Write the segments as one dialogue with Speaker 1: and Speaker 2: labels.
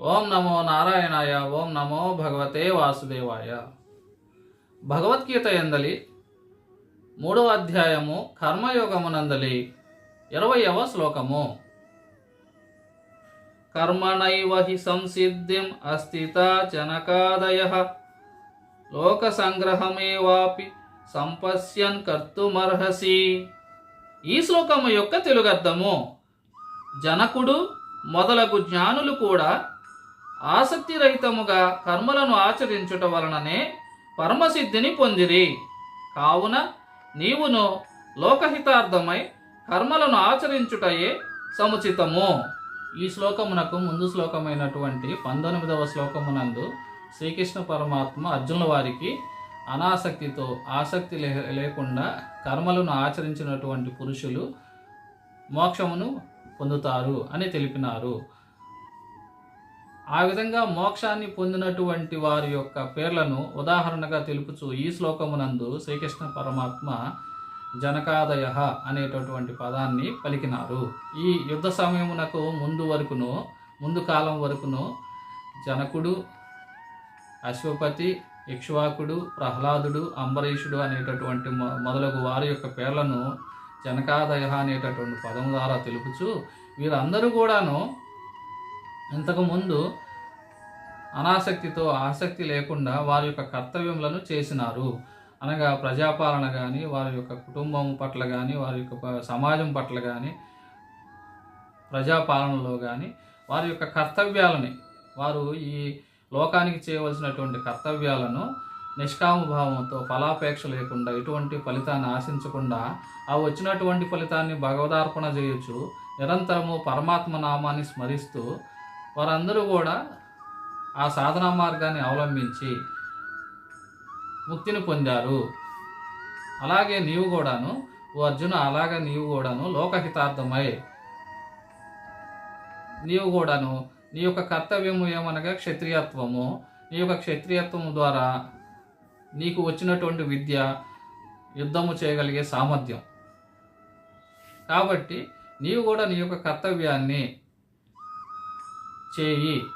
Speaker 1: ఓం నమో నారాయణాయ ఓం నమో భగవతే వాసుదేవాయ. భగవద్గీత ఎందలి మూడవ అధ్యాయము కర్మయోగమునందలి ఇరవయవ శ్లోకము. కర్మణైవ హి సంసిద్ధిం అస్థిత జనకాదయ. లోక సంగ్రహమేవాపి సంపశ్యన్ కర్తుమర్హసి. ఈ శ్లోకము యొక్క తెలుగర్థము జనకుడు మొదలగు జ్ఞానులు కూడా ఆసక్తిరహితముగా కర్మలను ఆచరించుట వలననే పరమసిద్ధిని పొందిరి. కావున నీవును లోకహితార్థమై కర్మలను ఆచరించుటయే సముచితము. ఈ శ్లోకమునకు ముందు శ్లోకమైనటువంటి పంతొమ్మిదవ శ్లోకమునందు శ్రీకృష్ణ పరమాత్మ అర్జునుల వారికి అనాసక్తితో ఆసక్తి లే లేకుండా కర్మలను ఆచరించినటువంటి పురుషులు మోక్షమును పొందుతారు అని తెలిపినారు. ఆ విధంగా మోక్షాన్ని పొందినటువంటి వారి యొక్క పేర్లను ఉదాహరణగా తెలుపుచు ఈ శ్లోకమునందు శ్రీకృష్ణ పరమాత్మ జనకాదయ అనేటటువంటి పదాన్ని పలికినారు. ఈ యుద్ధ సమయమునకు ముందు వరకును ముందు కాలం వరకును జనకుడు అశ్వపతి ఇక్ష్వాకుడు ప్రహ్లాదుడు అంబరీషుడు అనేటటువంటి మొ- మొదలగు వారి యొక్క పేర్లను జనకాదయ అనేటటువంటి పదం ద్వారా తెలుపుచు వీరందరూ కూడాను ఇంతకుముందు అనాసక్తితో ఆసక్తి లేకుండా వారి యొక్క కర్తవ్యములను చేసినారు. అనగా ప్రజాపాలన కానీ వారి యొక్క కుటుంబం పట్ల కానీ వారి యొక్క సమాజం పట్ల కానీ ప్రజాపాలనలో కానీ వారి యొక్క కర్తవ్యాలని వారు ఈ లోకానికి చేయవలసినటువంటి కర్తవ్యాలను నిష్కామభావంతో ఫలాపేక్ష లేకుండా ఎటువంటి ఫలితాన్ని ఆశించకుండా ఆ వచ్చినటువంటి ఫలితాన్ని భగవదార్పణ చేయొచ్చు. నిరంతరము పరమాత్మ నామాన్ని స్మరిస్తూ వారందరూ కూడా ఆ సాధనా మార్గాన్ని అవలంబించి ముక్తిని పొందారు. అలాగే నీవు కూడాను ఓ అర్జున అలాగే నీవు కూడాను లోకహితార్థమై. నీవు కూడాను నీ యొక్క కర్తవ్యము ఏమనగా క్షత్రియత్వము. నీ యొక్క క్షత్రియత్వము ద్వారా నీకు వచ్చినటువంటి విద్య యుద్ధము చేయగలిగే సామర్థ్యం. కాబట్టి నీవు కూడా నీ యొక్క కర్తవ్యాన్ని చేయి.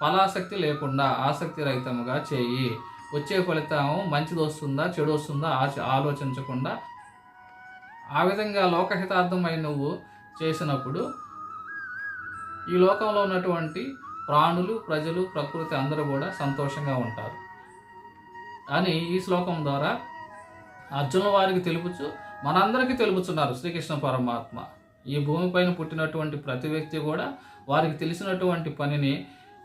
Speaker 1: ఫలాసక్తి లేకుండా ఆసక్తి రహితముగా చేయి. వచ్చే ఫలితం మంచిది వస్తుందా చెడు వస్తుందా ఆచ ఆలోచించకుండా? ఆ విధంగా లోకహితార్థమై నువ్వు చేసినప్పుడు ఈ లోకంలో ఉన్నటువంటి ప్రాణులు ప్రజలు ప్రకృతి అందరూ కూడా సంతోషంగా ఉంటారు. అని ఈ శ్లోకం ద్వారా అర్జున వారికి తెలుపుచు మనందరికీ తెలుపుచున్నారు శ్రీకృష్ణ పరమాత్మ. ఈ భూమిపైన పుట్టినటువంటి ప్రతి వ్యక్తి కూడా వారికి తెలిసినటువంటి పనిని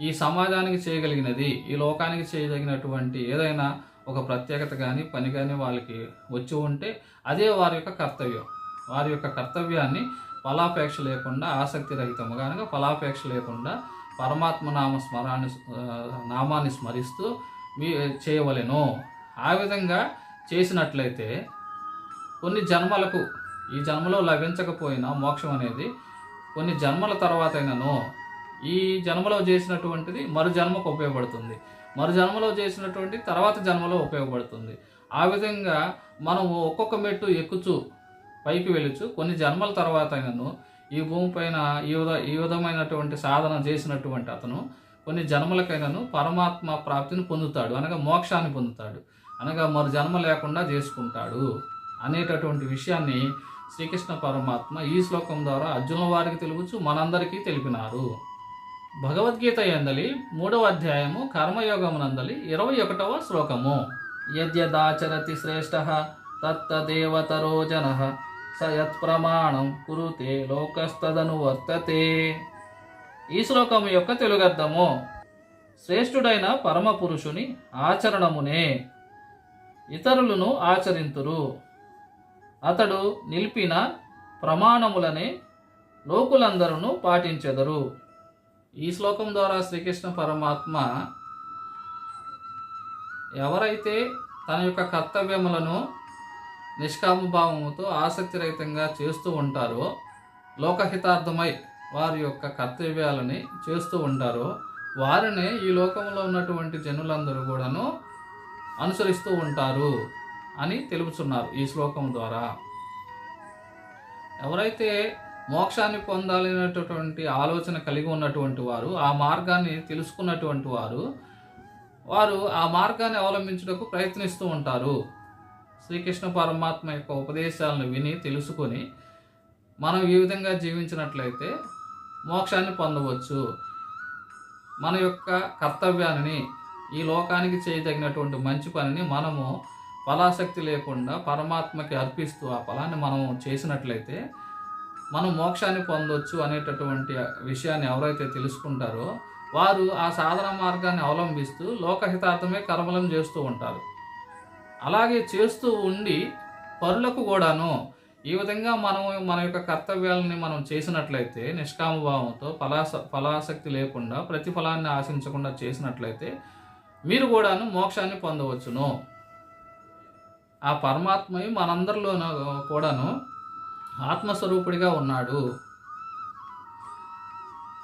Speaker 1: ఈ సమాజానికి చేయగలిగినది ఈ లోకానికి చేయదగినటువంటి ఏదైనా ఒక ప్రత్యేకత కానీ పని కానీ వాళ్ళకి వచ్చి ఉంటే అదే వారి యొక్క కర్తవ్యం. వారి యొక్క కర్తవ్యాన్ని ఫలాపేక్ష లేకుండా ఆసక్తి రహితముగా అనగా ఫలాపేక్ష లేకుండా పరమాత్మ నామ స్మరాన్ని నామాన్ని స్మరిస్తూ మీ చేయవలెను. ఆ విధంగా చేసినట్లయితే కొన్ని జన్మలకు ఈ జన్మలో లభించకపోయినా మోక్షం అనేది కొన్ని జన్మల తర్వాత ఈ జన్మలో చేసినటువంటిది మరు జన్మకు ఉపయోగపడుతుంది. మరు జన్మలో చేసినటువంటి తర్వాత జన్మలో ఉపయోగపడుతుంది. ఆ విధంగా మనము ఒక్కొక్క మెట్టు ఎక్కుచు పైకి వెళ్ళచ్చు కొన్ని జన్మల తర్వాత ఈ ఈ భూమిపైన ఈ విధ ఈ విధమైనటువంటి సాధన చేసినటువంటి అతను కొన్ని జన్మలకైనాను పరమాత్మ ప్రాప్తిని పొందుతాడు. అనగా మోక్షాన్ని పొందుతాడు. అనగా మరు జన్మ లేకుండా చేసుకుంటాడు అనేటటువంటి విషయాన్ని శ్రీకృష్ణ పరమాత్మ ఈ శ్లోకం ద్వారా అర్జునుల వారికి తెలుగుచు మనందరికీ తెలిపినారు. భగవద్గీత ఎందలి మూడవ అధ్యాయము కర్మయోగమునందలి ఇరవై ఒకటవ శ్లోకము. యద్యదాచరతి శ్రేష్ఠ తత్తదేవతరో జన స యత్ప్రమాణం కురుతే లోకస్తదను వర్తతే. ఈ శ్లోకము యొక్క తెలుగర్థము. శ్రేష్ఠుడైన పరమ పురుషుని ఆచరణమునే ఇతరులను ఆచరింతురు. అతడు నిలిపిన ప్రమాణములనే లోకులందరూ పాటించెదరు. ఈ శ్లోకం ద్వారా శ్రీకృష్ణ పరమాత్మ ఎవరైతే తన యొక్క కర్తవ్యములను నిష్కామభావముతో ఆసక్తిరహితంగా చేస్తూ ఉంటారో లోకహితార్థమై వారి యొక్క కర్తవ్యాలని చేస్తూ ఉంటారో వారినే ఈ లోకంలో ఉన్నటువంటి జనులందరూ కూడాను అనుసరిస్తూ ఉంటారు. అని తెలుపుతున్నారు ఈ శ్లోకం ద్వారా. ఎవరైతే మోక్షాన్ని పొందాలనేటటువంటి ఆలోచన కలిగి ఉన్నటువంటి వారు ఆ మార్గాన్ని తెలుసుకున్నటువంటి వారు వారు ఆ మార్గాన్ని అవలంబించుటకు ప్రయత్నిస్తూ ఉంటారు. శ్రీకృష్ణ పరమాత్మ యొక్క ఉపదేశాలను విని తెలుసుకొని మనం ఈ విధంగా జీవించినట్లయితే మోక్షాన్ని పొందవచ్చు. మన యొక్క కర్తవ్యాన్ని ఈ లోకానికి చేయదగినటువంటి మంచి పనిని మనము ఫలాసక్తి లేకుండా పరమాత్మకి అర్పిస్తూ ఆ ఫలాన్ని మనం చేసినట్లయితే మనం మోక్షాన్ని పొందొచ్చు అనేటటువంటి విషయాన్ని ఎవరైతే తెలుసుకుంటారో వారు ఆ సాధన మార్గాన్ని అవలంబిస్తూ లోకహితార్థమే కర్మలను చేస్తూ ఉంటారు. అలాగే చేస్తూ ఉండి పరులకు కూడాను ఈ విధంగా మనం మన యొక్క కర్తవ్యాలని మనం చేసినట్లయితే నిష్కామభావంతో ఫలాస ఫలాసక్తి లేకుండా ప్రతిఫలాన్ని ఆశించకుండా చేసినట్లయితే మీరు కూడాను మోక్షాన్ని పొందవచ్చును. ఆ పరమాత్మయు మనందరిలోనూ కూడాను ఆత్మస్వరూపుడిగా ఉన్నాడు.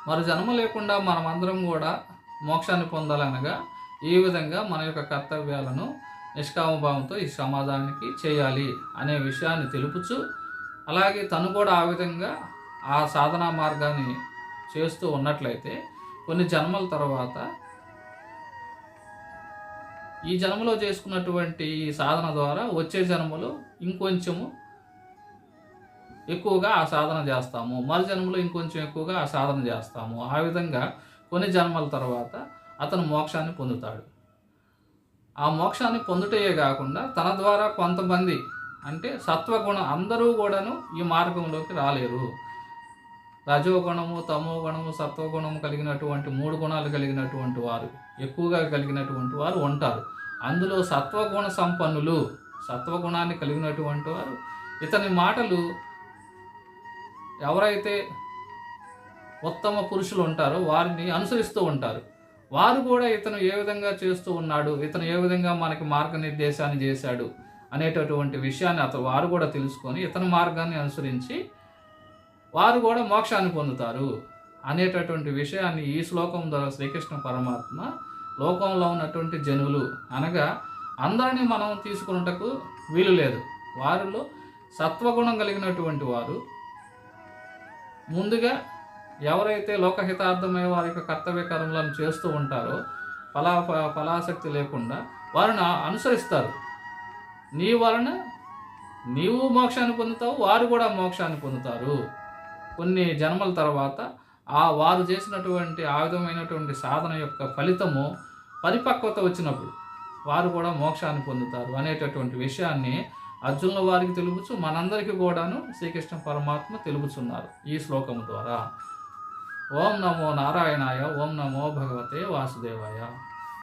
Speaker 1: మరి జన్మ లేకుండా మనమందరం కూడా మోక్షాన్ని పొందాలనగా ఈ విధంగా మన యొక్క కర్తవ్యాలను నిష్కామభావంతో ఈ సమాజానికి చేయాలి అనే విషయాన్ని తెలుపుచు అలాగే తను కూడా ఆ విధంగా ఆ సాధనా మార్గాన్ని చేస్తూ ఉన్నట్లయితే కొన్ని జన్మల తర్వాత ఈ జన్మలో చేసుకున్నటువంటి ఈ సాధన ద్వారా వచ్చే జన్మలో ఇంకొంచెము ఎక్కువగా ఆ సాధన చేస్తాము. మరు జన్మలో ఇంకొంచెం ఎక్కువగా ఆ సాధన చేస్తాము. ఆ విధంగా కొన్ని జన్మల తర్వాత అతను మోక్షాన్ని పొందుతాడు. ఆ మోక్షాన్ని పొందుటయే కాకుండా తన ద్వారా కొంతమంది అంటే సత్వగుణం అందరూ కూడాను ఈ మార్గంలోకి రాలేరు. రజోగుణము తమో గుణము సత్వగుణము కలిగినటువంటి మూడు గుణాలు కలిగినటువంటి వారు. ఎక్కువగా కలిగినటువంటి వారు ఉంటారు అందులో సత్వగుణ సంపన్నులు సత్వగుణాన్ని కలిగినటువంటి వారు. ఇతని మాటలు ఎవరైతే ఉత్తమ పురుషులు ఉంటారో వారిని అనుసరిస్తూ ఉంటారు. వారు కూడా ఇతను ఏ విధంగా చేస్తూ ఉన్నాడు ఇతను ఏ విధంగా మనకి మార్గనిర్దేశాన్ని చేశాడు అనేటటువంటి విషయాన్ని అతను వారు కూడా తెలుసుకొని ఇతని మార్గాన్ని అనుసరించి వారు కూడా మోక్షాన్ని పొందుతారు అనేటటువంటి విషయాన్ని ఈ శ్లోకం ద్వారా శ్రీకృష్ణ పరమాత్మ లోకంలో ఉన్నటువంటి జనులు అనగా అందరినీ మనం తీసుకున్నటకు వీలు లేదు. వారిలో సత్వగుణం కలిగినటువంటి వారు ముందుగా ఎవరైతే లోకహితార్థమై వారి యొక్క కర్తవ్య కర్మలను చేస్తూ ఉంటారో ఫలా ఫలాసక్తి లేకుండా వారిని అనుసరిస్తారు. నీ వలన నీవు మోక్షాన్ని పొందుతావు వారు కూడా మోక్షాన్ని పొందుతారు. కొన్ని జన్మల తర్వాత ఆ వారు చేసినటువంటి ఆ విధమైనటువంటి సాధన యొక్క ఫలితము పరిపక్వత వచ్చినప్పుడు వారు కూడా మోక్షాన్ని పొందుతారు అనేటటువంటి విషయాన్ని అర్జునుల వారికి తెలుపుచు మనందరికీ కూడాను శ్రీకృష్ణ పరమాత్మ తెలుపుచున్నారు ఈ శ్లోకం ద్వారా. ఓం నమో నారాయణాయ ఓం నమో భగవతే వాసుదేవాయ.